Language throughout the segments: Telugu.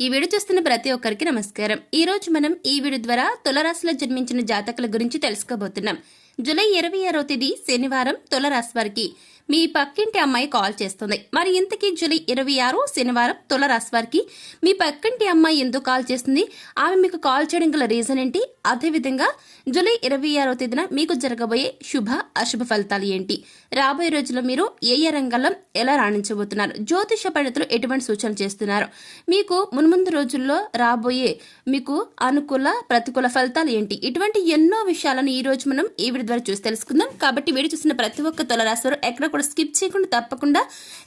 ఈ వీడియో చూస్తున్న ప్రతి ఒక్కరికి నమస్కారం. ఈ రోజు మనం ఈ వీడియో ద్వారా తులరాశిలో జన్మించిన జాతకుల గురించి తెలుసుకోబోతున్నాం. జూలై ఇరవై ఆరో తేదీ శనివారం తులరాశి వారికి. మీ పక్కింటి అమ్మాయి కాల్ చేస్తుంది. మరి ఇంతకీ జూలై ఇరవై ఆరు శనివారం తులరాశి వారికి మీ పక్కింటి అమ్మాయి ఎందుకు కాల్ చేస్తుంది? ఆమె మీకు కాల్ చేయడం గల రీజన్ ఏంటి? అదేవిధంగా జూలై ఇరవై ఆరో తేదీన మీకు జరగబోయే శుభ అశుభ ఫలితాలు ఏంటి? రాబోయే రోజుల్లో మీరు ఏ ఏ రంగంలో ఎలా రాణించబోతున్నారు? జ్యోతిష పండితులు ఎటువంటి సూచనలు చేస్తున్నారు? మీకు మున్ముందు రోజుల్లో రాబోయే మీకు అనుకూల ప్రతికూల ఫలితాలు ఏంటి? ఇటువంటి ఎన్నో విషయాలను ఈ రోజు మనం ఈ వీడియో ద్వారా చూసి తెలుసుకుందాం. కాబట్టి వీడియో చూసిన ప్రతి ఒక్క తులరాశివారు ఎక్కడ అప్పుడు స్కిప్ చేయకుండా తప్పకుండా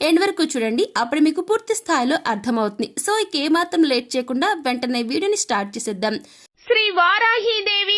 ఎండ్ వరకు చూడండి. అప్పుడు మీకు పూర్తి స్థాయిలో అర్థమవుతుంది. సో ఇక ఏమాత్రం లేట్ చేయకుండా వెంటనే వీడియోని స్టార్ట్ చేసేద్దాం. Shri Varahi Devi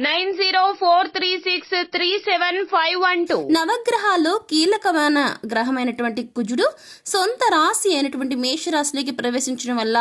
nine zero four three six three seven five one two. నవగ్రహాల్లో కీలకమైన గ్రహమైనటువంటి కుజుడు సొంత రాశి అయినటువంటి మేషరాశిలోకి ప్రవేశించడం వల్ల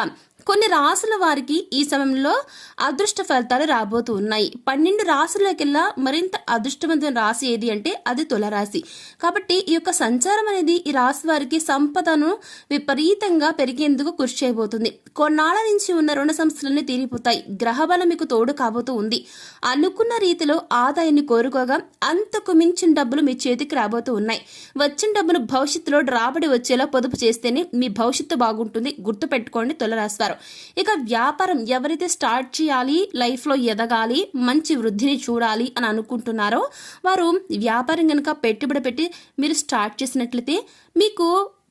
కొన్ని రాసుల వారికి ఈ సమయంలో అదృష్ట ఫలితాలు రాబోతూ ఉన్నాయి. పన్నెండు రాసులకెల్లా మరింత అదృష్టవంతమైన రాశి ఏది అంటే అది తులరాశి. కాబట్టి ఈ యొక్క సంచారం అనేది ఈ రాశి వారికి సంపదను విపరీతంగా పెరిగేందుకు కృషి చేయబోతుంది. కొన్నాళ్ళ నుంచి ఉన్న రుణ సంస్థలన్నీ తీరిపోతాయి. గ్రహబలం మీకు తోడు కాబోతూ ఉంది. అనుకున్న రీతిలో ఆదాయాన్ని కోరుకోగా అంతకు మించిన డబ్బులు మీ చేతికి రాబోతూ ఉన్నాయి. వచ్చిన డబ్బును భవిష్యత్తులో రాబడి వచ్చేలా పొదుపు చేస్తేనే మీ భవిష్యత్తు బాగుంటుంది. గుర్తుపెట్టుకోండి తులరాశివారు ఇక వ్యాపారం ఎవరైతే స్టార్ట్ చేయాలి లైఫ్లో ఎదగాలి మంచి వృద్ధిని చూడాలి అని అనుకుంటున్నారో వారు వ్యాపారం కనుక పెట్టుబడి పెట్టి మీరు స్టార్ట్ చేసినట్లయితే మీకు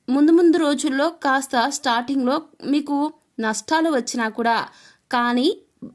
ముందు ముందు రోజుల్లో కాస్త స్టార్టింగ్లో మీకు నష్టాలు వచ్చినా కూడా కానీ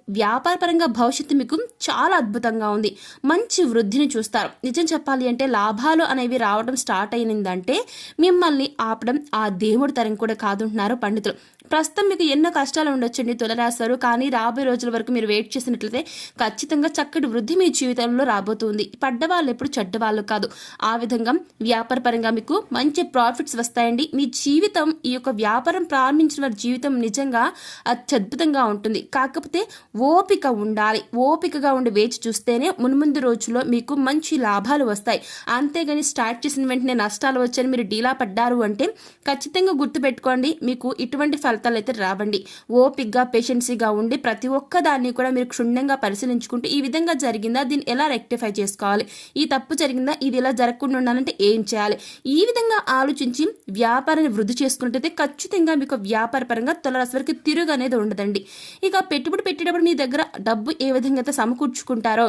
వ్యాపారపరంగా భవిష్యత్తు మీకు చాలా అద్భుతంగా ఉంది. మంచి వృద్ధిని చూస్తారు. నిజం చెప్పాలి అంటే లాభాలు అనేవి రావడం స్టార్ట్ అయినందంటే మిమ్మల్ని ఆపడం ఆ దేవుడి తరం కూడా కాదుంటున్నారు పండితులు. ప్రస్తుతం మీకు ఎన్నో కష్టాలు ఉండొచ్చండి తులరాశారు కానీ రాబోయే రోజుల వరకు మీరు వెయిట్ చేసినట్లయితే ఖచ్చితంగా చక్కటి వృద్ధి మీ జీవితంలో రాబోతుంది. పడ్డవాళ్ళు ఎప్పుడు చెడ్డవాళ్ళు కాదు. ఆ విధంగా వ్యాపార పరంగా మీకు మంచి ప్రాఫిట్స్ వస్తాయండి. మీ జీవితం ఈ యొక్క వ్యాపారం ప్రారంభించిన వారి జీవితం నిజంగా అత్యద్భుతంగా ఉంటుంది. కాకపోతే ఓపిక ఉండాలి. ఓపికగా ఉండి వేచి చూస్తేనే మున్ముందు రోజుల్లో మీకు మంచి లాభాలు వస్తాయి. అంతేగాని స్టార్ట్ చేసిన వెంటనే నష్టాలు వచ్చని మీరు డీలా పడ్డారు అంటే ఖచ్చితంగా గుర్తుపెట్టుకోండి. మీకు ఇటువంటి ఫలితాలు అయితే రావండి. ఓపిక్గా పేషెన్సీగా ఉండి ప్రతి ఒక్క దాన్ని కూడా మీరు క్షుణ్ణంగా పరిశీలించుకుంటూ ఈ విధంగా జరిగిందా? దీన్ని ఎలా రెక్టిఫై చేసుకోవాలి? ఈ తప్పు జరిగిందా? ఇది ఇలా జరగకుండా ఉండాలంటే ఏం చేయాలి? ఈ విధంగా ఆలోచించి వ్యాపారాన్ని వృద్ధి చేసుకున్నట్టయితే ఖచ్చితంగా మీకు వ్యాపార పరంగా తొలరాశి వరకు తిరుగు అనేది ఉండదండి. ఇక పెట్టుబడి పెట్టేటప్పుడు మీ దగ్గర డబ్బు ఏ విధంగా అయితే సమకూర్చుకుంటారో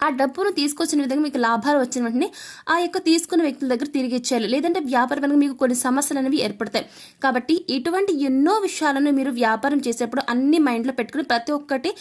ఆ డబ్బును తీసుకొచ్చిన విధంగా మీకు లాభాలు వచ్చిన వెంటనే ఆ యొక్క తీసుకున్న వ్యక్తుల దగ్గర తిరిగి ఇచ్చేయాలి. లేదంటే వ్యాపారపరంగా మీకు కొన్ని సమస్యలు అనేవి ఏర్పడతాయి. కాబట్టి ఇటువంటి ఎన్నో విషయాలను మీరు వ్యాపారం చేసేప్పుడు అన్ని మైండ్లో పెట్టుకుని ప్రతి ఒక్కటి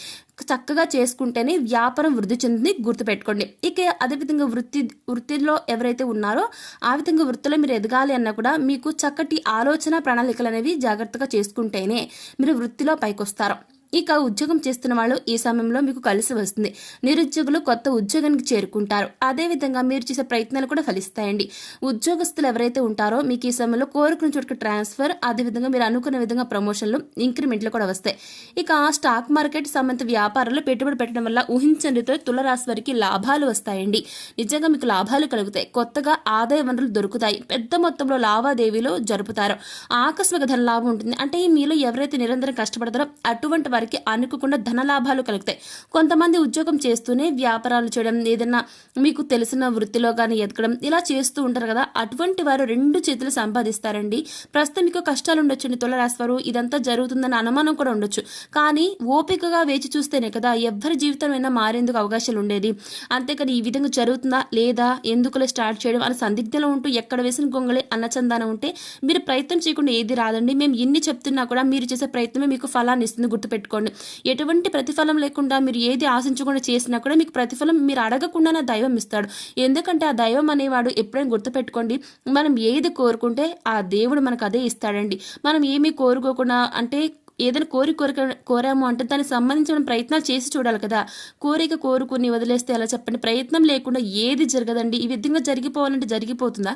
చక్కగా చేసుకుంటేనే వ్యాపారం వృద్ధి చెందింది గుర్తుపెట్టుకోండి. ఇక అదేవిధంగా వృత్తి వృత్తిలో ఎవరైతే ఉన్నారో ఆ విధంగా వృత్తిలో మీరు ఎదగాలి అన్నా కూడా మీకు చక్కటి ఆలోచన ప్రణాళికలు అనేవి జాగ్రత్తగా చేసుకుంటేనే మీరు వృత్తిలో పైకొస్తారు. ఇక ఉద్యోగం చేస్తున్న వాళ్ళు ఈ సమయంలో మీకు కలిసి వస్తుంది. నిరుద్యోగులు కొత్త ఉద్యోగానికి చేరుకుంటారు. అదేవిధంగా మీరు చేసే ప్రయత్నాలు కూడా ఫలిస్తాయండి. ఉద్యోగస్తులు ఎవరైతే ఉంటారో మీకు ఈ సమయంలో కోరుకున్న చోటుకు ట్రాన్స్ఫర్ అదేవిధంగా మీరు అనుకున్న విధంగా ప్రమోషన్లు ఇంక్రిమెంట్లు కూడా వస్తాయి. ఇక స్టాక్ మార్కెట్ సంబంధిత వ్యాపారాలు పెట్టుబడి పెట్టడం వల్ల ఊహించని రీతిలో తులరాశి వారికి లాభాలు వస్తాయండి. నిజంగా మీకు లాభాలు కలుగుతాయి. కొత్తగా ఆదాయ వనరులు దొరుకుతాయి. పెద్ద మొత్తంలో లావాదేవీలు జరుపుతారు. ఆకస్మిక ధన లాభం ఉంటుంది. అంటే మీలో ఎవరైతే నిరంతరం కష్టపడతారో అటువంటి వారికి అనుకోకుండా ధన లాభాలు కలుగుతాయి. కొంతమంది ఉద్యోగం చేస్తూనే వ్యాపారాలు చేయడం ఏదైనా మీకు తెలిసిన వృత్తిలో కానీ ఎదగడం ఇలా చేస్తూ ఉంటారు కదా. అటువంటి వారు రెండు చేతులు సంపాదిస్తారండి. ప్రస్తుతం మీకు కష్టాలు ఉండొచ్చండి తులరాశి వారు. ఇదంతా జరుగుతుందని అనుమానం కూడా ఉండొచ్చు. కానీ ఓపికగా వేచి చూస్తేనే కదా ఎవరి జీవితం అయినా మారేందుకు అవకాశాలు ఉండేది. అంతేకాని ఈ విధంగా జరుగుతుందా లేదా ఎందుకులే స్టార్ట్ చేయడం అని సందిగ్ధంలో ఉంటూ ఎక్కడ వేసిన గొంగళి అన్నచందానం ఉంటే మీరు ప్రయత్నం చేయకుండా ఏది రాదండి. మేము ఎన్ని చెప్తున్నా కూడా మీరు చేసే ప్రయత్నమే మీకు ఫలాన్ని ఇస్తుంది పెట్టుకోండి. ఎటువంటి ప్రతిఫలం లేకుండా మీరు ఏది ఆశించకుండా చేసినా కూడా మీకు ప్రతిఫలం మీరు అడగకుండా దైవం ఇస్తాడు. ఎందుకంటే ఆ దైవం అనేవాడు ఎప్పుడైనా గుర్తుపెట్టుకోండి మనం ఏది కోరుకుంటే ఆ దేవుడు మనకు అదే ఇస్తాడండి. మనం ఏమీ కోరుకోకుండా అంటే ఏదైనా కోరి కోరిక కోరాము అంటే దానికి సంబంధించిన ప్రయత్నాలు చేసి చూడాలి కదా. కోరిక కోరుకుని వదిలేస్తే ఎలా చెప్పండి. ప్రయత్నం లేకుండా ఏది జరగదండి. ఈ విధంగా జరిగిపోవాలంటే జరిగిపోతుందా?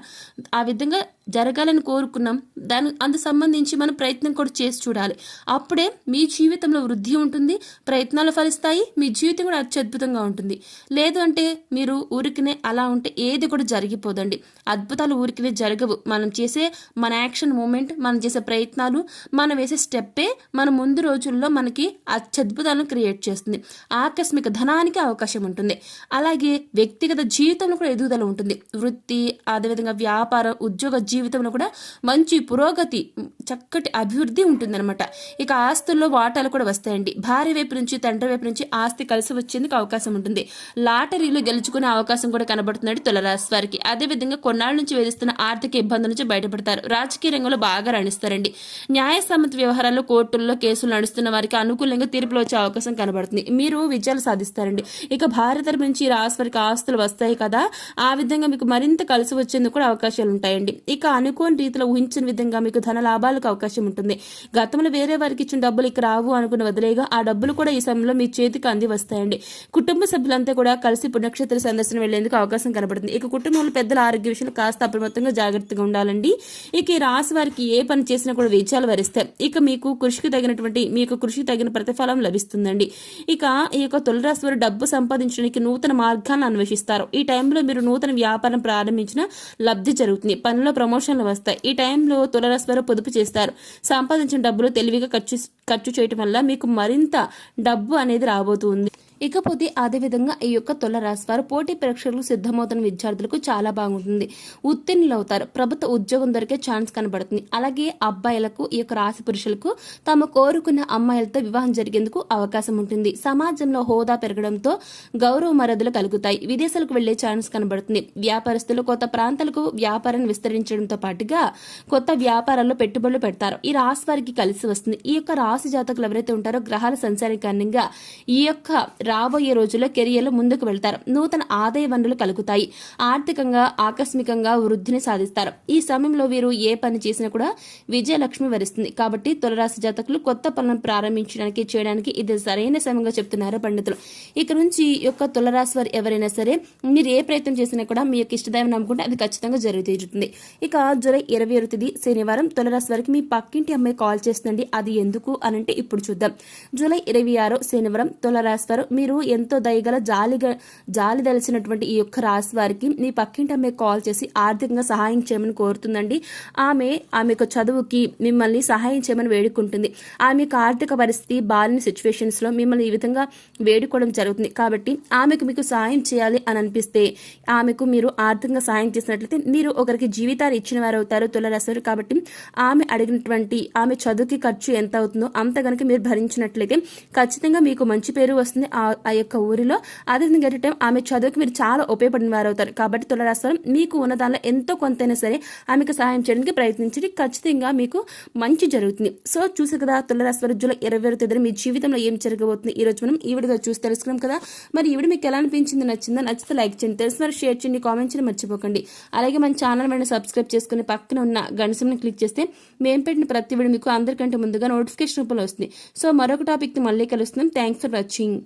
ఆ విధంగా జరగాలని కోరుకున్నాం. దాని అందుకు సంబంధించి మనం ప్రయత్నం కూడా చేసి చూడాలి. అప్పుడే మీ జీవితంలో వృద్ధి ఉంటుంది. ప్రయత్నాలు ఫలిస్తాయి. మీ జీవితం కూడా అత్యద్భుతంగా ఉంటుంది. లేదు అంటే మీరు ఊరికినే అలా ఉంటే ఏది కూడా జరిగిపోదండి. అద్భుతాలు ఊరికినే జరగవు. మనం చేసే మన యాక్షన్ మూమెంట్ మనం చేసే ప్రయత్నాలు మనం వేసే స్టెప్పే మన ముందు రోజుల్లో మనకి అత్యద్భుతాలను క్రియేట్ చేస్తుంది. ఆకస్మిక ధనానికి అవకాశం ఉంటుంది. అలాగే వ్యక్తిగత జీవితంలో కూడా ఎదుగుదల ఉంటుంది. వృత్తి అదేవిధంగా వ్యాపార ఉద్యోగ జీవితంలో కూడా మంచి పురోగతి చక్కటి అభివృద్ధి ఉంటుందన్నమాట. ఇక ఆస్తుల్లో వాటాలు కూడా వస్తాయండి. భార్య వైపు నుంచి తండ్రి వైపు నుంచి ఆస్తి కలిసి వచ్చేందుకు అవకాశం ఉంటుంది. లాటరీలో గెలుచుకునే అవకాశం కూడా కనబడుతున్నాడు తులరాశి వారికి. అదేవిధంగా కొన్నాళ్ళ నుంచి వేధిస్తున్న ఆర్థిక ఇబ్బందుల నుంచి బయటపడతారు. రాజకీయ రంగంలో బాగా రాణిస్తారండి. న్యాయసమ్మత వ్యవహారాల్లో కోర్టుల్లో కేసులు నడుస్తున్న వారికి అనుకూలంగా తీర్పులు వచ్చే అవకాశం కనబడుతుంది. మీరు విజయాలు సాధిస్తారండి. ఇక భారత తరపు నుంచి ఈ వారికి ఆస్తులు వస్తాయి కదా ఆ విధంగా మీకు మరింత కలిసి వచ్చేందుకు కూడా అవకాశాలు ఉంటాయండి. ఇక అనుకోని రీతిలో ఊహించిన విధంగా మీకు ధన లాభాలకు అవకాశం ఉంటుంది. గతంలో వేరే వారికి ఇచ్చిన డబ్బులు ఇక రావు అనుకున్న వదిలేగా ఆ డబ్బులు కూడా ఈ సమయంలో మీ చేతికి అంది వస్తాయండి. కుటుంబ సభ్యులంతా కూడా కలిసి పుణ్యక్షేత్ర సందర్శన వెళ్ళేందుకు అవకాశం కనబడుతుంది. ఇక కుటుంబంలో పెద్దల ఆరోగ్య విషయంలో కాస్త అప్రమత్తంగా జాగ్రత్తగా ఉండాలండి. ఇక ఈ రాశి వారికి ఏ పని చేసినా కూడా విజయాలు వరిస్తాయి. ఇక మీకు కృషికి తగినటువంటి మీ యొక్క కృషికి తగిన ప్రతిఫలం లభిస్తుందండి. ఇక ఈ యొక్క తొలిరాశి వారు డబ్బు సంపాదించడానికి నూతన మార్గాలను అన్వేషిస్తారు. ఈ టైంలో మీరు నూతన వ్యాపారం ప్రారంభించిన లబ్ధి జరుగుతుంది. పనిలో ప్రమోషన్లు వస్తాయి. ఈ టైంలో తులరాశి వారు పొదుపు చేస్తారు. సంపాదించిన డబ్బులు తెలివిగా ఖర్చు ఖర్చు చేయటం వల్ల మీకు మరింత డబ్బు అనేది రాబోతుంది. ఇకపోతే అదేవిధంగా ఈ యొక్క తుల రాశి వారు పోటీ పరీక్షలకు సిద్ధమవుతున్న విద్యార్థులకు చాలా బాగుంటుంది. ఉత్తీర్ణులు అవుతారు. ప్రభుత్వ ఉద్యోగం దొరికే ఛాన్స్ కనబడుతుంది. అలాగే అబ్బాయిలకు ఈ యొక్క రాశి పురుషులకు తాము కోరుకున్న అమ్మాయిలతో వివాహం జరిగేందుకు అవకాశం ఉంటుంది. సమాజంలో హోదా పెరగడంతో గౌరవ మర్యాదలు కలుగుతాయి. విదేశాలకు వెళ్ళే ఛాన్స్ కనబడుతుంది. వ్యాపారస్తులు కొత్త ప్రాంతాలకు వ్యాపారాన్ని విస్తరించడంతో పాటుగా కొత్త వ్యాపారాల్లో పెట్టుబడులు పెడతారు. ఈ రాశి వారికి కలిసి వస్తుంది. ఈ యొక్క రాశి జాతకులు ఎవరైతే ఉంటారో గ్రహాల సంచారం కారణంగా ఈ యొక్క రాబోయే రోజుల్లో కెరియర్లో ముందుకు వెళ్తారు. నూతన ఆదాయ వనరులు కలుగుతాయి. ఆర్థికంగా ఆకస్మికంగా వృద్ధిని సాధిస్తారు. ఈ సమయంలో వీరు ఏ పని చేసినా కూడా విజయలక్ష్మి వరిస్తుంది. కాబట్టి తులరాశి జాతకులు కొత్త పనులను ప్రారంభించడానికి చేయడానికి ఇది సరైన సమయంగా చెప్తున్నారు పండితులు. ఇక నుంచి యొక్క తులరాశి వారు ఎవరైనా సరే మీరు ఏ ప్రయత్నం చేసినా కూడా మీ యొక్క ఇష్టదైవం నమ్ముకుంటే అది ఖచ్చితంగా జరుగుతుంది ఇక జూలై ఇరవై తేదీ శనివారం తులరాశి వారికి మీ పక్కింటి అమ్మాయి కాల్ చేస్తుందండి. అది ఎందుకు అనంటే ఇప్పుడు చూద్దాం. జూలై ఇరవై ఆరు శనివారం తులరాశి వారు మీరు ఎంతో దయగల జాలిగా జాలి ఈ యొక్క రాశి వారికి మీ పక్కింటి అమ్మాయి కాల్ చేసి ఆర్థికంగా సహాయం చేయమని కోరుతుందండి. ఆమె ఆమె యొక్క చదువుకి మిమ్మల్ని సహాయం చేయమని వేడుకుంటుంది. ఆమె యొక్క ఆర్థిక పరిస్థితి బాలిన సిచ్యువేషన్స్లో మిమ్మల్ని ఈ విధంగా వేడుకోవడం జరుగుతుంది. కాబట్టి ఆమెకు మీకు సహాయం చేయాలి అని అనిపిస్తే ఆమెకు మీరు ఆర్థికంగా సహాయం చేసినట్లయితే మీరు ఒకరికి జీవితాలు ఇచ్చిన వారు అవుతారు తులరాశారు కాబట్టి ఆమె అడిగినటువంటి ఆమె చదువుకి ఖర్చు ఎంత అవుతుందో అంత గనక మీరు భరించినట్లయితే ఖచ్చితంగా మీకు మంచి పేరు వస్తుంది. ఆ ఆ యొక్క ఊరిలో. అదేవిధంగా ఎట్ టైం ఆమె చదువుకి మీరు చాలా ఉపయోగపడిన వారు అవుతారు కాబట్టి తులరాశి మీకు ఉన్న దానిలో ఎంతో కొంతైనా సరే ఆమెకు సహాయం చేయడానికి ప్రయత్నించండి. ఖచ్చితంగా మీకు మంచి జరుగుతుంది. సో చూసి కదా తులరాశి వారు జూలై ఇరవై ఆరు తేదీన మీ జీవితంలో ఏం జరగబోతుంది? ఈ రోజు మనం ఈ వీడియో చూసి తెలుసుకున్నాం కదా. మరి ఈ వీడియో మీకు ఎలా అనిపించింది నచ్చిందా నచ్చితే లైక్ చేయండి. తెలిసిన వారు షేర్ చేయండి కామెంట్ చేయండి మర్చిపోకండి. అలాగే మన ఛానల్ వెంటనే సబ్స్క్రైబ్ చేసుకుని పక్కన ఉన్న గణసంని క్లిక్ చేస్తే మేము పెట్టిన ప్రతి వీడియో మీకు అందరికంటే ముందుగా నోటిఫికేషన్ రూపంలో వస్తుంది. సో మరొక టాపిక్ మళ్ళీ కలుస్తున్నాం. Thanks for watching